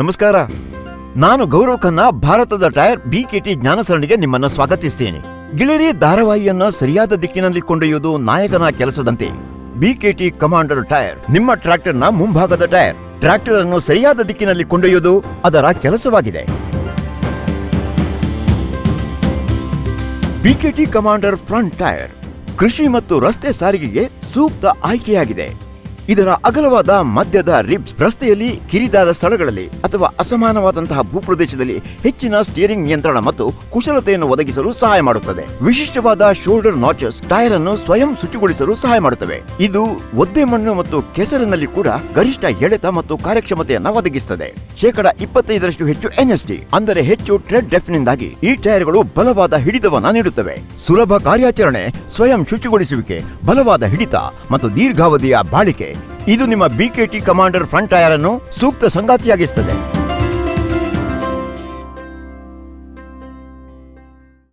ನಮಸ್ಕಾರ. ನಾನು ಗೌರವ್ ಖನ್ನಾ, ಭಾರತದ ಟೈರ್ ಕೆ ಟಿ ಜ್ಞಾನಸರಣಿಗೆ ನಿಮ್ಮನ್ನು ಸ್ವಾಗತಿಸ್ತೇನೆ. ಗಿಳಿರಿ ಧಾರಾವಾಹಿಯನ್ನ ಸರಿಯಾದ ದಿಕ್ಕಿನಲ್ಲಿ ಕೊಂಡೊಯ್ಯುವುದು ನಾಯಕನ ಕೆಲಸದಂತೆ. ಬಿಕೆಟಿ ಕಮಾಂಡರ್ ಟೈರ್, ನಿಮ್ಮ ಟ್ರ್ಯಾಕ್ಟರ್ನ ಮುಂಭಾಗದ ಟೈರ್ ಟ್ರ್ಯಾಕ್ಟರ್ ಅನ್ನು ಸರಿಯಾದ ದಿಕ್ಕಿನಲ್ಲಿ ಕೊಂಡೊಯ್ಯುವುದು ಅದರ ಕೆಲಸವಾಗಿದೆ. ಬಿಕೆಟಿ ಕಮಾಂಡರ್ ಫ್ರಂಟ್ ಟೈರ್, ಕೃಷಿ ಮತ್ತು ರಸ್ತೆ ಸಾರಿಗೆಗೆ ಸೂಕ್ತ ಆಯ್ಕೆಯಾಗಿದೆ. ಇದರ ಅಗಲವಾದ ಮಧ್ಯದ ರಿಬ್ಸ್. ರಸ್ತೆಯಲ್ಲಿ ಕಿರಿದಾದ ಸ್ಥಳಗಳಲ್ಲಿ ಅಥವಾ ಅಸಮಾನವಾದಂತಹ ಭೂಪ್ರದೇಶದಲ್ಲಿ ಹೆಚ್ಚಿನ ಸ್ಟಿಯರಿಂಗ್ ನಿಯಂತ್ರಣ ಮತ್ತು ಕುಶಲತೆಯನ್ನು ಒದಗಿಸಲು ಸಹಾಯ ಮಾಡುತ್ತದೆ. ವಿಶಿಷ್ಟವಾದ ಶೋಲ್ಡರ್ ನಾಚಸ್ ಟೈರ್ ಅನ್ನು ಸ್ವಯಂ ಶುಚಿಗೊಳಿಸಲು ಸಹಾಯ ಮಾಡುತ್ತವೆ. ಇದು ಒದ್ದೆ ಮಣ್ಣು ಮತ್ತು ಕೆಸರಿನಲ್ಲಿ ಕೂಡ ಗರಿಷ್ಠ ಎಳೆತ ಮತ್ತು ಕಾರ್ಯಕ್ಷಮತೆಯನ್ನು ಒದಗಿಸುತ್ತದೆ ಶೇಕಡ ಇಪ್ಪತ್ತೈದರಷ್ಟು ಹೆಚ್ಚು ಎನ್ಎಸ್ಡಿ ಅಂದರೆ ಹೆಚ್ಚು ಟ್ರೆಡ್ ಡೆಫ್ನಿಂದಾಗಿ ಈ ಟೈರ್ಗಳು ಬಲವಾದ ಹಿಡಿತವನ್ನು ನೀಡುತ್ತವೆ. ಸುಲಭ ಕಾರ್ಯಾಚರಣೆ, ಸ್ವಯಂ ಶುಚಿಗೊಳಿಸುವಿಕೆ, ಬಲವಾದ ಹಿಡಿತ ಮತ್ತು ದೀರ್ಘಾವಧಿಯ ಬಾಳಿಕೆ ಇದು ನಿಮ್ಮ ಬಿಕೆಟಿ ಕಮಾಂಡರ್ ಫ್ರಂಟ್ ಟೈರ್ ಅನ್ನು ಸೂಕ್ತ ಸಂಗಾತಿಯಾಗಿಸುತ್ತದೆ